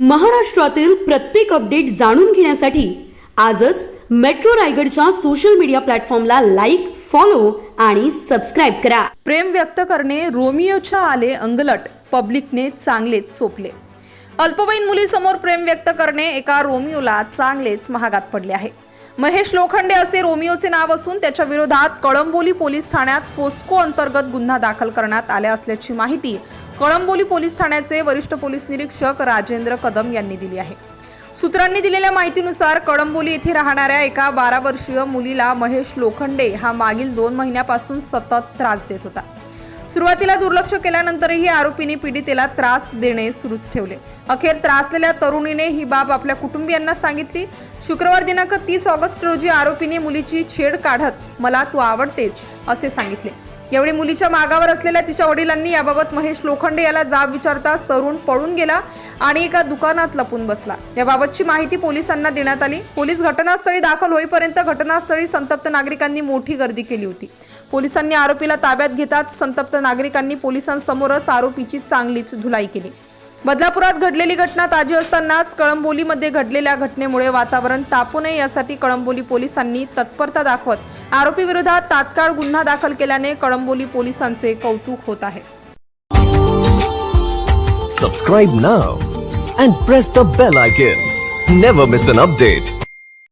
महाराष्ट्रातील प्रत्येक अपडेट जाणून घेण्यासाठी आजच मेट्रो रायगडच्या सोशल मीडिया प्लॅटफॉर्मला लाईक फॉलो आणि सबस्क्राईब करा. प्रेम व्यक्त करणे रोमियोच्या आले अंगलट पब्लिकने चांगलेच सोपले. अल्पवयीन मुलीसमोर प्रेम व्यक्त करणे एका रोमियोला चांगलेच महागात पडले आहे. महेश लोखंडे असे रोमिओचे नाव असून त्याच्या विरोधात कळंबोली पोलीस ठाण्यात पोस्को अंतर्गत गुन्हा दाखल करण्यात आल्या असल्याची माहिती कळंबोली पोलीस ठाण्याचे वरिष्ठ पोलीस निरीक्षक राजेंद्र कदम यांनी दिली आहे. सूत्रांनी दिलेल्या माहितीनुसार कळंबोली येथे राहणाऱ्या एका बारा वर्षीय मुलीला महेश लोखंडे हा मागील दोन महिन्यापासून सतत त्रास देत होता. सुरुवातीला दुर्लक्ष केल्यानंतरही आरोपीने पीडितेला त्रास देणे सुरूच ठेवले. अखेर त्रासलेल्या तरुणीने ही बाब आपल्या कुटुंबियांना सांगितली. शुक्रवार दिनांक तीस ऑगस्ट रोजी आरोपीने मुलीची छेड काढत मला तू आवडतेस असे सांगितले. यावेळी मुलीच्या मागावर असलेल्या तिच्या वडिलांनी याबाबत महेश लोखंडे याला जाब विचारताच तरुण पळून गेला आणि एका दुकानात लपून बसला. याबाबतची माहिती पोलिसांना देण्यात आली. पोलीस घटनास्थळी दाखल होईपर्यंत घटनास्थळी संतप्त नागरिकांनी मोठी गर्दी केली होती. पोलिसांनी आरोपीला ताब्यात घेताच संतप्त नागरिकांनी पोलिसांसमोरच आरोपीची चांगलीच धुलाई केली. बदलापुरात घडलेली घटना ताजी असतानाच कळंबोलीमध्ये घडलेल्या घटनेमुळे वातावरण तापू नये यासाठी कळंबोली पोलिसांनी तत्परता दाखवत आरोपी विरोधात तात्काळ गुन्हा दाखल केल्याने कळंबोली पोलिसांचे कौतुक होत आहे. सबस्क्राईब ना and press the bell icon never miss an update